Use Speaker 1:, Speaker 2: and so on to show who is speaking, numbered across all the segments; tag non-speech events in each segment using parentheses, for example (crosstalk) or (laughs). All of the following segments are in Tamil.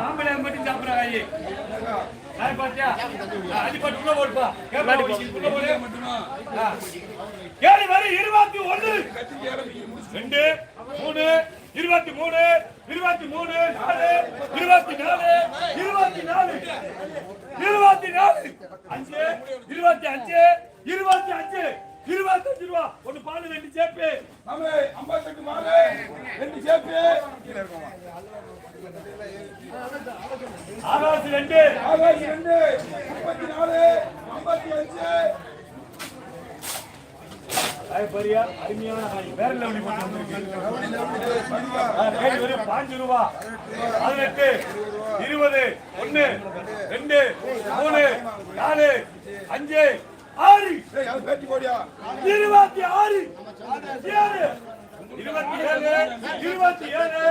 Speaker 1: ஆம்பளை மட்டும் சாப்பிடுறாங்க இருபத்தி ஒண்ணு ரெண்டு மூணு இருபத்தி மூணு இருபத்தி மூணு நாலு இருபத்தி நாலு இருபத்தி நாலு இருபத்தி நாலு. அஞ்சு இருபத்தி அஞ்சு இருபத்தி அஞ்சு. இருபத்தஞ்சு ரூபா ஒண்ணு பால் ரெண்டு சேப்பு.
Speaker 2: மாமே ஐம்பத்தெட்டு மாமே ரெண்டு சேப்பு.
Speaker 1: ஆகாசு ரெண்டு.
Speaker 2: ஆகாஷ் ரெண்டு. முப்பத்தி நாலு ஐம்பத்தி அஞ்சு.
Speaker 1: பாரியா அருமையான வேற லெவலி வந்திருக்கு. பாஞ்சு ரூபா. பதினெட்டு இருபது ஒண்ணு ரெண்டு மூணு நாலு அஞ்சு ஆறு.
Speaker 2: பேட்டி போடியா
Speaker 1: இருபத்தி ஆறு. ஏழு. இருபத்தி ஏழு. இருபத்தி ஏழு.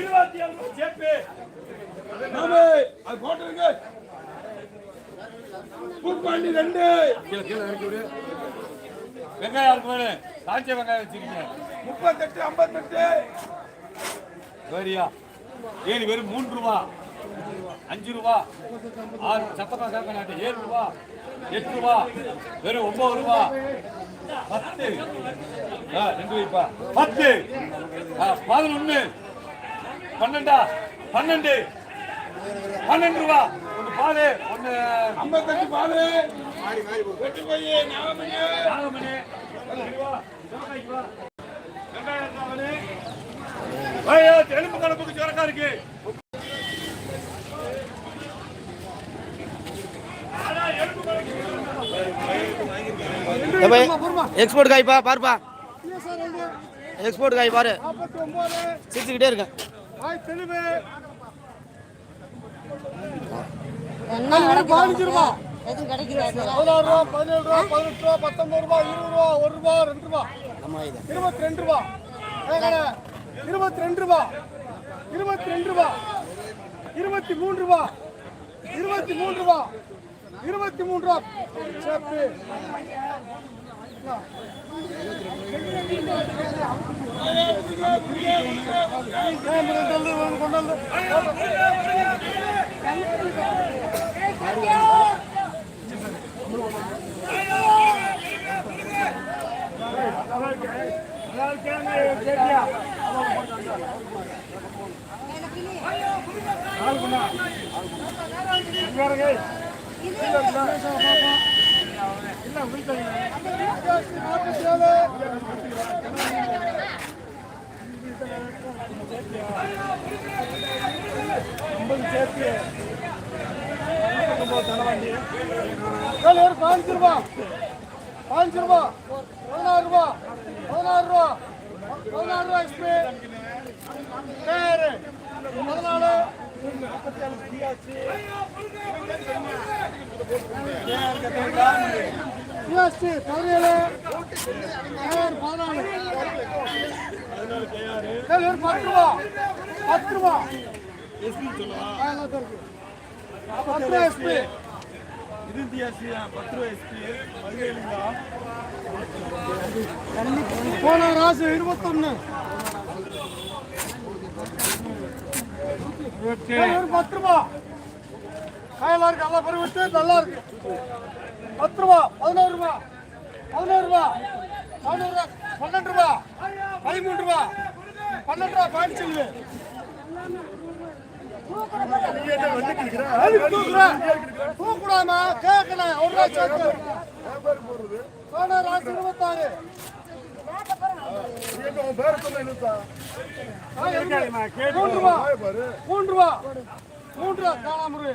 Speaker 1: இருபத்தி ஏழு. சேப்பு
Speaker 2: அது போட்டுருங்க பூப்பாண்டி ரெண்டு.
Speaker 1: வெங்காயம் இருக்கு வேணும்? காய்ச்ச வெங்காயம் வச்சிருக்கீங்க
Speaker 2: முப்பத்தெட்டு ஐம்பத்தெட்டு.
Speaker 1: சரியா. ஏழு வெறும் மூன்று ரூபா. அஞ்சு ரூபா ஆறு சப்பக்கா கேட்க நாட்டு ஏழு ரூபா எட்டு ரூபா வெறும் ஒன்பது ரூபா. பத்து. ஆ, ரெண்டு வைப்பா. பத்து. ஆ, பதினொன்னு. பன்னெண்டா? பன்னெண்டு. பன்னெண்டு ரூபா. ஒன்று பாலு ஒன்று
Speaker 2: ஐம்பத்தெட்டு பாலு. வெட்டு போய் நாகமணி.
Speaker 1: நாகமணி. எலும்பு கலப்புக்கு சுரக்கா இருக்கு.
Speaker 3: எக்ஸ்போர்ட் காய் பா பாருப்பா. எக்ஸ்போர்ட் காய் பாரு. சிரிச்சுக்கிட்டே இருக்கேன்
Speaker 4: பதினஞ்சு ரூபா
Speaker 5: பதினாறு ரூபா பதினேழு ரூபா பதினெட்டு ரூபா பத்தொன்பது ரூபா இருபது ரூபா ஒரு ரூபா ரெண்டு ரூபா
Speaker 3: நம்ம இது.
Speaker 5: இருபத்தி ரெண்டு ரூபா இருபத்தி ரெண்டு ரூபா. இருபத்தி ரெண்டு ரூபா. இருபத்தி மூணு ரூபா. இருபத்தி மூணு ரூபா. இருபத்தி மூணு ரூபா சேப்பு கொண்டு வந்து நாற்பத்தி ஏழு ஏழு ஒரு பாஞ்சு ரூபா. பாஞ்சு ரூபா. பதினாறு ரூபா. பதினாறு ரூபா. பதினாறு ரூபா எக்ஸ்பி பேரு பதினாலு. நாற்பத்தி ஏழு ஆச்சு ஜிஎஸ்டி பதினேழு பேர் பதினாலு ஏழு ஒரு பத்து ரூபா பத்து ரூபா ஆ, எல்லாத்தையும் இருக்கு. பத்து ரூபா எஸ்பி போன ராசு இருபத்தொன்னு ஒரு பத்து ரூபா காயெல்லாம் இருக்கு நல்லா பருவத்து நல்லா இருக்கு பத்து ரூபா பதினோரு ரூபா பதினோரு ரூபா பதினோரு ரூபா பன்னெண்டு ரூபா பதிமூணு ரூபா பன்னெண்டு ரூபா பாண்டி செல்வி தூக்குடாமா கேட்கணும் ஒரு ரூபா சேர்த்து. போன ராசு இருபத்தாறு. மூன்று ரூபா மூன்று ரூபா மூன்று ரூபா காணாமரு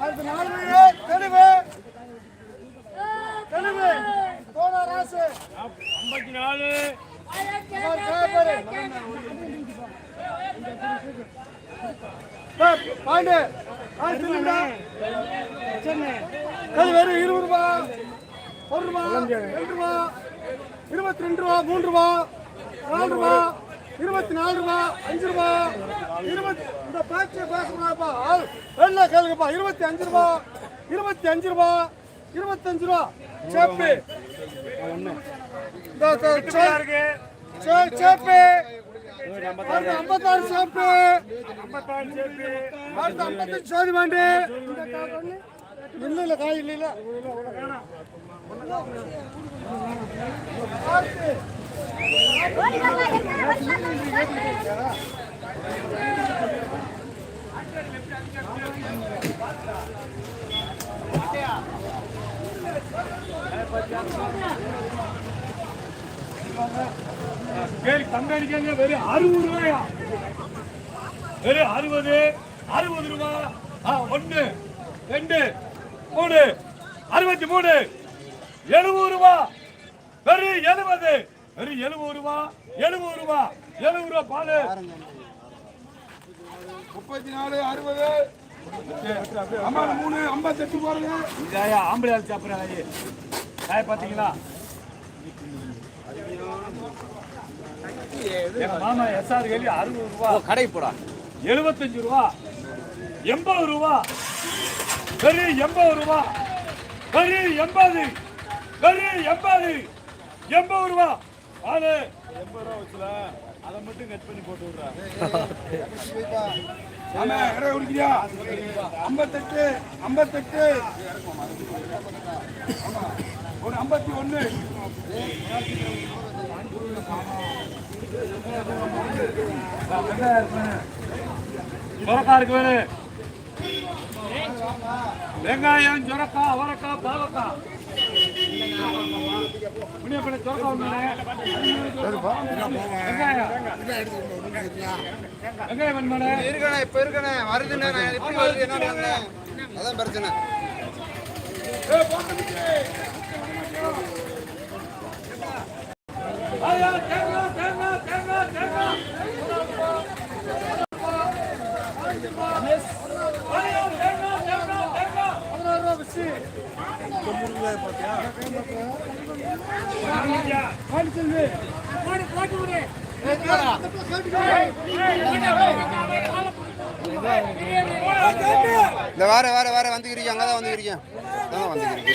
Speaker 5: அடுத்து நாலு வீடு தெளிவு தெளிவு போன ராசு
Speaker 1: ஐம்பத்தி நாலு.
Speaker 5: கல் வெறும் இருபது ரூபா ஒரு ரூபா ரெண்டு ரூபா இருபத்தி ரெண்டு ரூபா மூன்று ரூபா நாலு ரூபா. இருபத்தி நாலு ரூபா அஞ்சு ரூபா. இருபத்தி இந்த பேச்சு பேசுறாப்பா என்ன கேளுங்கப்பா இருபத்தி அஞ்சு ரூபா இருபத்தி அஞ்சு ரூபா இருபத்தஞ்சு ரூபா. சேப்பு. சேப்பு. ஐம்பத்தாறு சேப்பு.
Speaker 1: ஐம்பத்தாறு சேர்த்து
Speaker 5: அடுத்து ஐம்பத்தஞ்சு சோதி மாண்டு. இல்ல இல்ல காய் இல்ல இல்ல
Speaker 1: கேள்வி தங்காடிக்காங்க வெறும் அறுபது ரூபாயா? வெறும் அறுபது அறுபது ரூபா. ஆ ஒன்று ரெண்டு மூணு அறுபத்தி மூணு. எழுபது ரூபா. வெறும் எழுபது. வெறும் எழுபது ரூபா எழுபது ரூபா எழுபது ரூபா பாலு.
Speaker 2: முப்பத்தி நாலு அறுபது ஐம்பது மூணு ஐம்பத்தெட்டு போடுங்க
Speaker 1: இதாயா ஆம்பளை ஆள் சாப்பிட்றாங்க காய பார்த்தீங்களா? மாமா எஸ்ஆர் கேள்வி அறுபது ரூபா.
Speaker 3: கடை போடா.
Speaker 1: எழுபத்தஞ்சு ரூபா. எண்பது ரூபா. வெறும் எண்பது ரூபா. வெறும் எண்பது. வெறும் எண்பது. எண்பது ரூபா. ஆளு. எண்பது ரூபா வச்சுல. அதை மட்டும் கட் பண்ணி போட்டு விடுறா.
Speaker 2: குடிக்கிறியா? ஐம்பத்தெட்டு ஐம்பத்தெட்டு. ஒரு ஐம்பத்தி ஒண்ணு
Speaker 1: சொரக்கா இருக்கு வேணும் வெங்காயம் சொரக்கா அவரக்கா பாவக்கா.
Speaker 3: இருக்கணே இப்ப இருக்கணே வருதுண்ணே நான் எப்படி வருது என்ன பண்ணேன் அதான் பிரச்சனை
Speaker 1: தேங்காய், தேங்காய், தேங்காய், தேங்காய். ஐயா, தேங்காய், தேங்காய், தேங்காய்.
Speaker 5: பதினாறு ரூபா வச்சு பாண்டிச்செல்வி
Speaker 3: இந்த வார வார வார வந்துக்கிறீங்க அங்கே தான் வந்துக்கிறீங்க. அதான் வந்துக்கிறீங்க.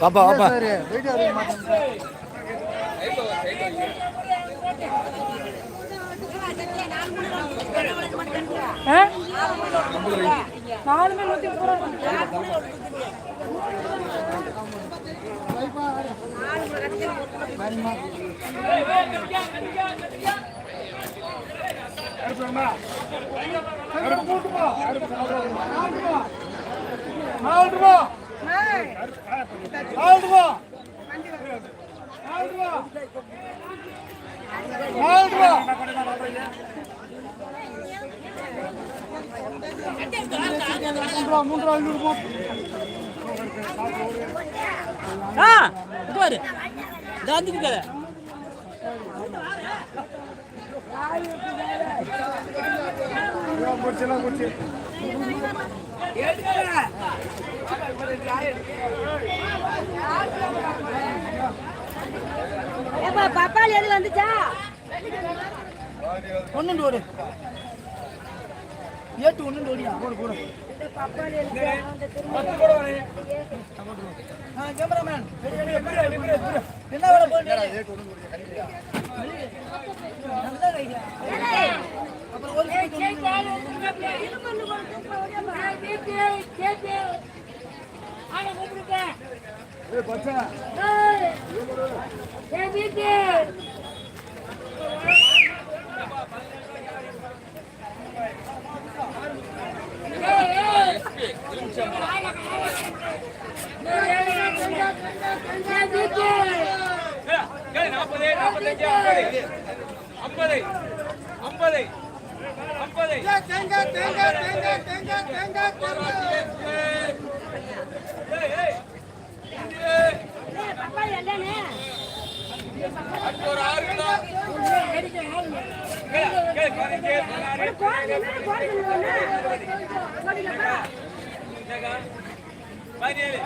Speaker 3: பாப்பா பாப்பா.
Speaker 4: நாலுமே நூத்தி முப்பது ரூபா
Speaker 5: நாலு ரூபா நாலு ரூபா. நாலு ரூபா. நாலு ரூபா.
Speaker 6: ஆ பாரு.
Speaker 5: எல்லாம் போச்சு
Speaker 4: ஏப்பா பப்பாளி எது வந்துச்சா?
Speaker 6: ஒன்னு ஏட்டு ஒன்னு ஓடியா போடு போடு. கேமராமேன். என்ன வேலை போட்டு அப்புறம் ஒரு
Speaker 4: இது பண்ணு ஆனா கூப்பிடுட்டேன்
Speaker 1: ஏய் பச்சை.
Speaker 4: ஏய் ஏய் வீட்டு
Speaker 7: நாற்பது நாற்பத்தஞ்சு ஐம்பது. ஐம்பது ஐம்பது
Speaker 8: தேங்காய் தேங்காய் தேங்காய் தேங்காய் தேங்காய்
Speaker 4: இல்லனே
Speaker 7: ஒரு ஆறு கிலோ பதினஞ்சு பதினாறு பதினேழு.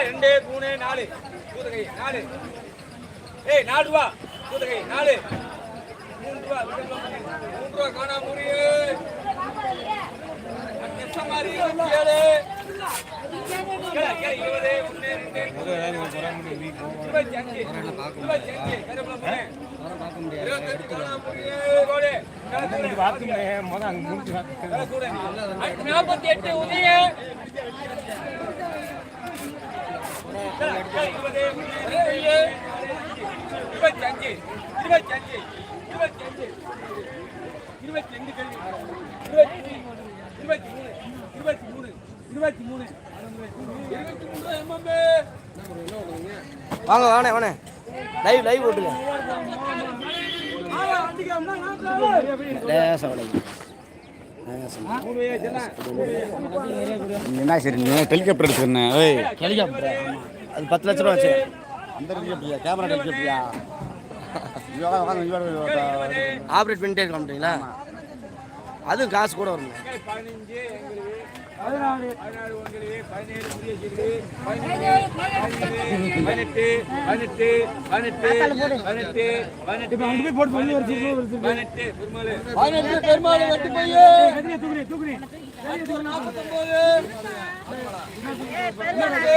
Speaker 7: ரெண்டு மூணு நாலு. கூதகை நாலு. ஏய் நாலு ரூபா கூதகை நாலு. மூணு ரூபா மூணு ரூபா காணா முடியு எஸ்எம்ஆர் இருபத்தி ஏழு. இருபத்தி மூணு நாற்பத்தி எட்டு உதய இருபத்தி அஞ்சு இருபத்தி அஞ்சு இருபத்தி அஞ்சு இருபத்தி இருபத்தி மூணு இருபத்தி மூணு இருபத்தி மூணு இருபத்தி மூணு
Speaker 3: வாங்க வாணே வாணே லைவ் லைவ். லேசா.
Speaker 9: என்ன சரி நீ ஹெலிகாப்டர் எடுத்துருந்தேன் ஏய்.
Speaker 3: ஹெலிகாப்டர் அது பத்து லட்ச ரூபா வச்சு.
Speaker 9: அந்த ஹெலிகாப்டரியா கேமரா ஹெலிகாப்டரியா
Speaker 3: ஆப்ரேட் பண்ணிட்டே இருக்க மாட்டீங்களா அதுவும் காசு கூட வரும்
Speaker 7: பதினாறு. பதினாறு உங்களுக்கு பதினேழு புதிய சீட்டு. பதினேழு பதினெட்டு பதினெட்டு பதினெட்டு பதினெட்டு பதினெட்டு பதினெட்டு பெருமாள் பதினெட்டு பெருமாள் வெட்டி போய் நாற்பத்தொன்பது பதினெட்டு பதினெட்டு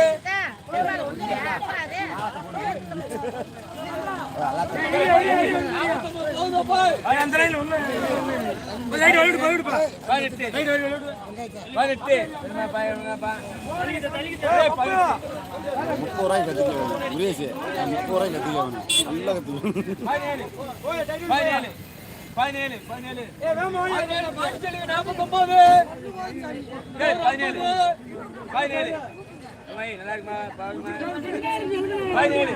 Speaker 9: முப்பது ரூபாய்க்கு கற்றுக்கலாம் முருகேஷ் முப்பது ரூபாய்க்கு கற்றுக்கலாம் நல்லா கற்றுக்கலாம்
Speaker 7: பதினேழு பதினேழு நாற்பத்தொன்பது பதினேழு பதினேழு நல்லா இருக்குமா பதினேழு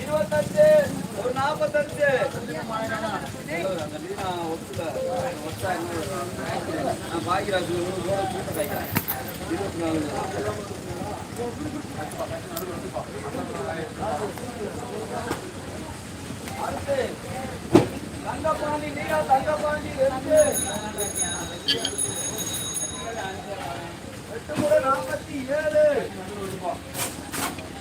Speaker 6: இருபத்தஞ்சு ஒரு நாற்பத்தஞ்சு தங்கப்பாண்டி நீங்க தங்கப்பாண்டி ரெண்டு எட்டு முறை நாற்பத்தி ஏழு.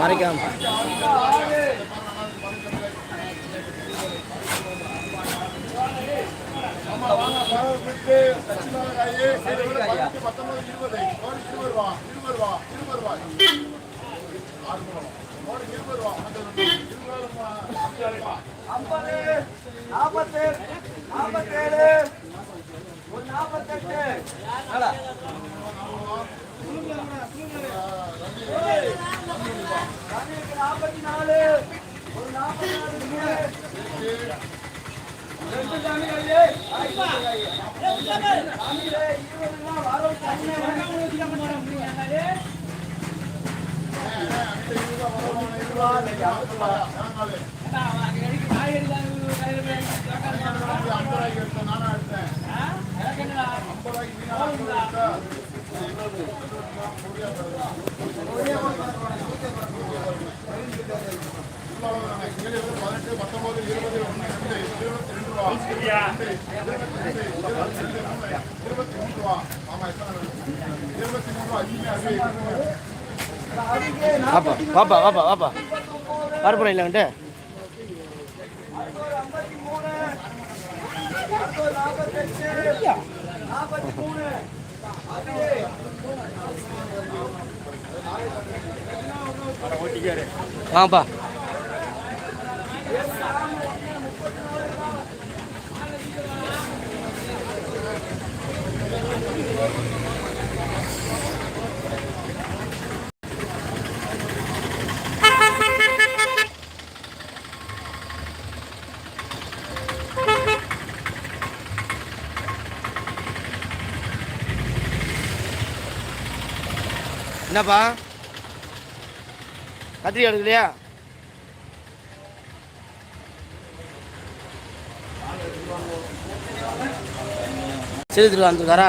Speaker 3: மறைக்காம.
Speaker 6: நாற்பத்தேழு நாற்பத்தேழு ஒரு நாற்பத்தெட்டு. நாற்பத்தி நாலு. ஒரு நாற்பத்தி நாலு ரெண்டு சாமி கையே இருபதுனா வரும்
Speaker 3: வாப்பா வாப்பா வாப்பா வாப்பா. வரப்புறம் இல்லை வந்துட்டு
Speaker 6: நாற்பத்தி மூணு
Speaker 3: வாங்கப்பா என்னப்பா? கத்திரிக்காய் எடுக்கலையா? சரி திரு வந்துருக்காரா?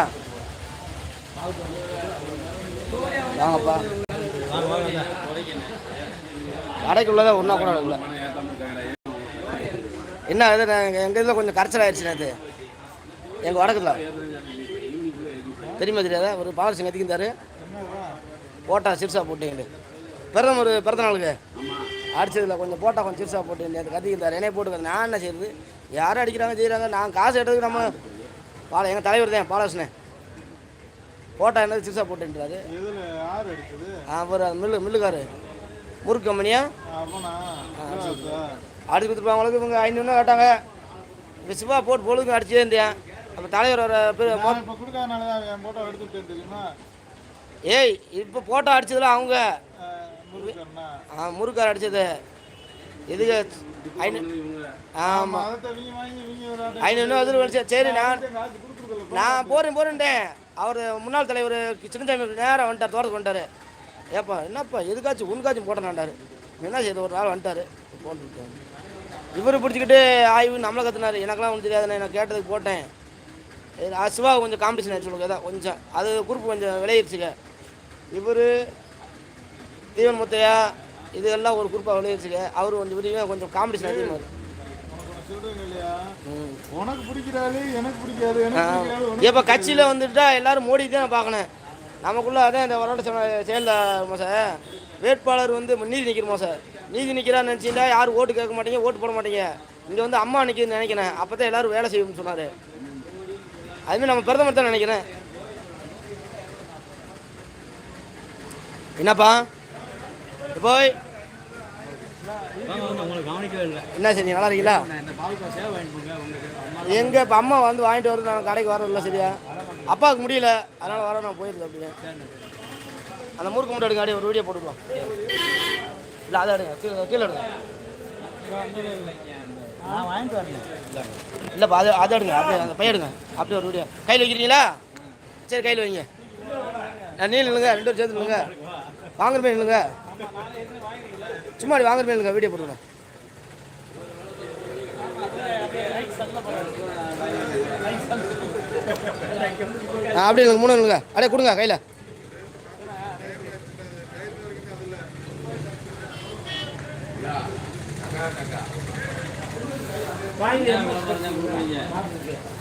Speaker 3: வாங்கப்பா. கடைக்குள்ளதான் ஒன்றா கூட எடுக்கல. என்ன அது நாங்கள் எங்கள் இதில் கொஞ்சம் கரைச்சல் ஆயிடுச்சு அது. எங்கள் வடக்குல தெரியுமா தெரியாதா? ஒரு பவர் சிங் எத்திக்கிந்தாரு போட்டா சிறுசா போட்டீங்க பிரதமர் பிறந்த நாளுக்கு? அடிச்சதில் கொஞ்சம் போட்டா கொஞ்சம் சிறுசா போட்டு நேற்று கத்திக்கிட்டார் என்னைய போட்டு நான் என்ன செய்யுது யாரும் அடிக்கிறாங்க செய்கிறாங்க நான் காசு எடுத்துக்கு நம்ம பால எங்கள் தலைவர் தான் பாலகிருஷ்ணன். போட்டா என்னது? சிறுசா போட்டுன்றாரு. அவர் மில்லு மில்லுக்காரு. முறுக்கு கம்பெனியா? அடிச்சு கொடுத்துருப்பாங்களுக்கு இவங்க ஐநூறுனா கேட்டாங்க. இப்போ சிவா போட்டு பொழுதுக்கு அடிச்சே இருந்தேன் அப்போ தலைவர் வர பேர் ஏய் இப்போ போட்டோ அடிச்சதுல அவங்க.
Speaker 5: முருகண்ணா
Speaker 3: ஆ முறுக்கார் அடிச்சது. எதுக்கு? ஐநூ ஆமாம் ஐநூறு அதில் வடிச்சேன் சரி நான் நான் போகிறேன் போகிறேன்ட்டேன் அவர் முன்னாள் தலைவர் சின்னசாமி நேரம் வந்துட்டார் தோட்டத்துக்கு வந்துட்டார். ஏப்பா என்னப்பா எதுக்காச்சும் உனக்காச்சும் போட்டேனாண்டாரு என்ன செய்யுது ஒரு நாள் வந்துட்டாரு. போட்டு இவர் பிடிச்சிக்கிட்டு ஆய்வு நம்மளை கற்றுனாரு எனக்கெல்லாம் ஒன்றும் தெரியாதுண்ணே நான் கேட்டதுக்கு போட்டேன். அது சிவா கொஞ்சம் காம்படிஷன் ஆச்சு உங்களுக்கு அதான் கொஞ்சம். அது குரூப் கொஞ்சம் விளையிடுச்சுங்க இவர் தீவன் முத்தையா இது எல்லாம் ஒரு குரூப்பாக விளையிடுச்சுங்க அவர் கொஞ்சம் விரிவாக கொஞ்சம் காம்படிஷன் அதிகமாக
Speaker 9: பிடிக்காது
Speaker 3: இப்போ கட்சியில் வந்துட்டா எல்லாரும் மோடி தான் பார்க்கணும். நமக்குள்ள அதான் இந்த வரலாற்று சம- செயல்ல சார் வேட்பாளர் வந்து நீதி நிற்கிறோமா சார் நீதி நிற்கிறான்னு நினச்சிட்டா யாரும் ஓட்டு கேட்க மாட்டீங்க ஓட்டு போட மாட்டீங்க. இங்கே வந்து அம்மா நிற்கிதுன்னு நினைக்கிறேன். அப்போ தான் எல்லாரும் வேலை செய்யணும்னு சொன்னார். அதுமாதிரி நம்ம பிரதமர் தான் நினைக்கிறேன். என்னப்பா? போய். என்ன சரி நல்லா இருக்கீங்களா? எங்க இப்போ அம்மா வந்து வாங்கிட்டு வருது நான் கடைக்கு வரதில்ல சரியா? அப்பாவுக்கு முடியல. அதனால வர நான் போயிருந்தேன் அப்படியே. அந்த முறுக்கு மட்டும் எடுங்க ஒரு வீடியோ போட்டுக்கலாம். இல்லை அதை எடுங்க. கீழே கீழே எடுங்க. இல்லைப்பா அது அதை எடுங்க. அப்படியே அந்த பையன் எடுங்க. அப்படியே ஒரு வீடியோ கையில் வைக்கிறீங்களா? சரி கையில் வைங்க. நான் நீ நில்லுங்க ரெண்டு பேரும் சேர்ந்து நில்லுங்க. வாங்குற மாதிரி இல்லைங்க சும்மா அப்படி வாங்குற மாதிரி இல்லைங்க வீடியோ போட்டுருங்க ஆ, இல்லைங்க மூணு இல்லைங்க அப்படியே கொடுங்க கையில்.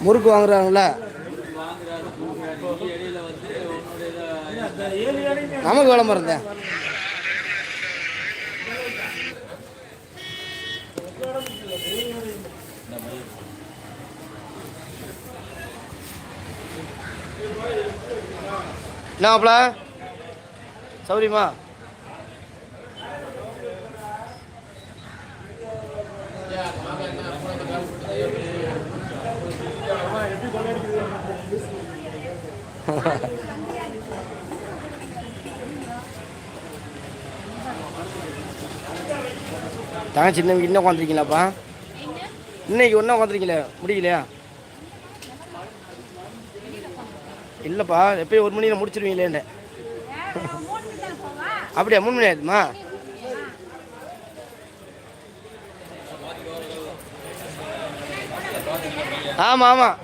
Speaker 3: முறுக்கு வாங்குறாங்கல்ல நமக்கு விளம்பரம் தான் என்ன மாப்பிள? சௌரியமா (laughs) தாங்க சின்ன இன்னும் உட்காந்துருக்கீங்களாப்பா இன்னைக்கு ஒன்றா உட்காந்துருக்கீங்களே முடியலையா இல்லைப்பா எப்பயும் ஒரு மணியில் முடிச்சிருவீங்களேன்னு அப்படியா மூணு மணி ஆயிடுமா? ஆமாம் ஆமாம்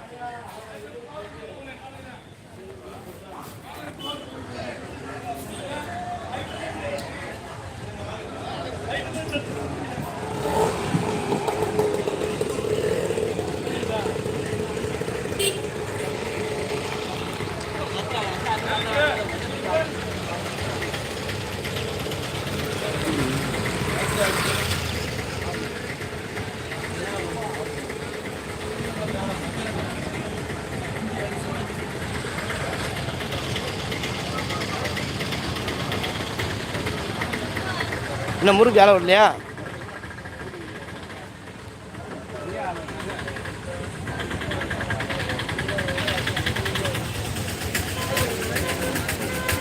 Speaker 3: இன்னும் முறுக்கு வேலை வரலையா?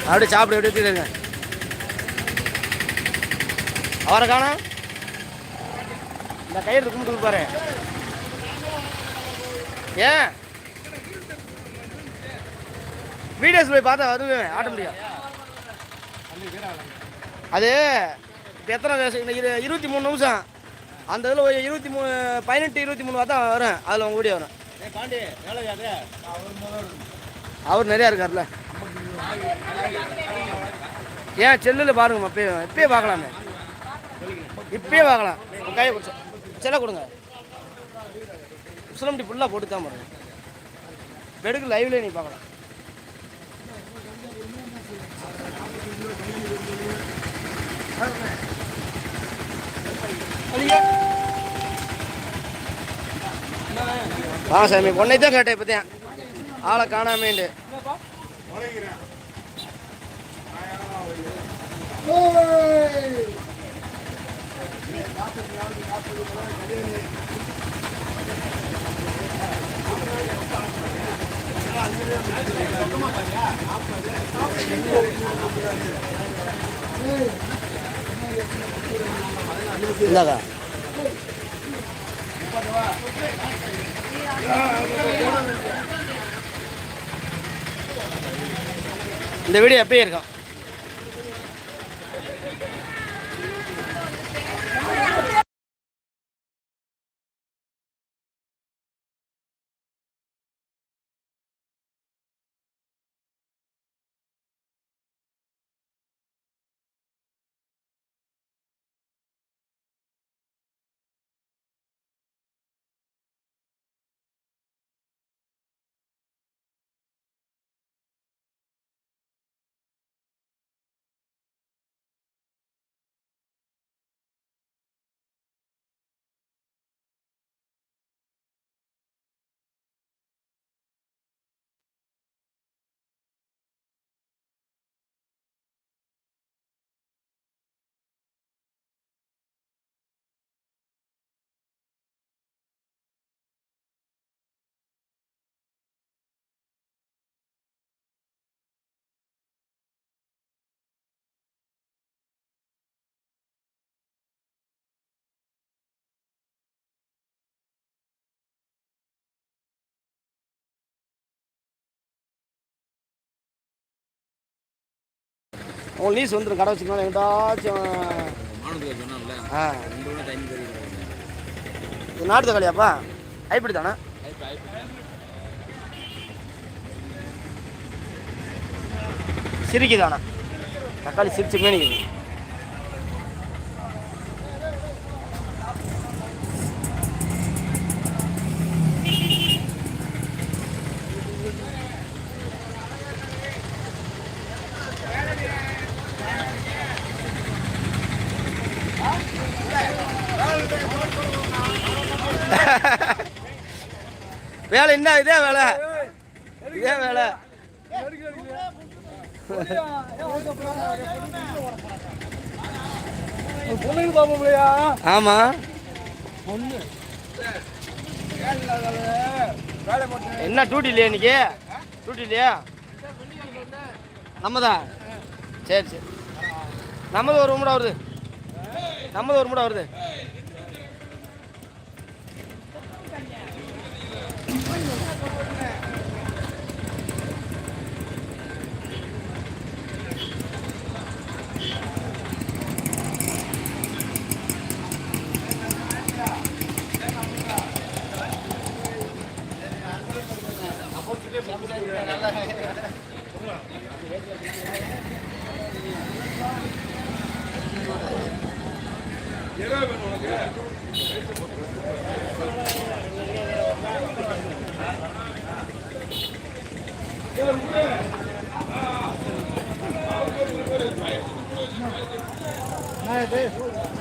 Speaker 3: அப்படியே சாப்பிட எப்படி எடுத்துருங்க அவரை காணா. இந்த கையில் கும்பிட்டு பாரு. ஏன்? வீடியோஸ் போய் பார்த்தா வருவேன் ஆட்ட முடியும் அது இப்போ எத்தனை இருபத்தி மூணு நிமிஷம். அந்த இதில் ஒரு இருபத்தி மூணு பதினெட்டு இருபத்தி மூணு தான் வரும். அதில் உங்க வீடியோ வரும். அவர் நிறையா இருக்கார்ல. ஏன் செல்லில் பாருங்கம்மா இப்பயே இப்பயே பார்க்கலாமே. இப்பயே பார்க்கலாம். கையை பிடிச்ச செல்ல கொடுங்க. உசிலம்பட்டி ஃபுல்லாக போட்டு தான் பாருங்க வெடுக்கு லைவ்ல நீ பார்க்கலாம். ஆ சாமி பொண்ணை தான் கேட்டேன் இப்போதான் ஆளை காணாமேண்டு. இந்தாக்கா. இந்த வீடியோ எப்பயும் இருக்கும். உங்களுக்கு நீஸ் வந்துடும் கடை வச்சுக்கணும் எங்கிட்டாச்சும் ஆ. இது நாட்டு தக்காளியாப்பா? ஹைப்ரிட் தானே? சிரிக்குதாண்ணா தக்காளி சிரிச்சு மேனிக்குது. ஆமா. என்ன டூட்டி இல்லையா இன்னைக்கு? டூட்டி இல்லையா? நம்மதான் சரி சரி. நம்மது ஒரு மூடா வருது. நம்மது ஒரு மூடா வருது. Hey, dude.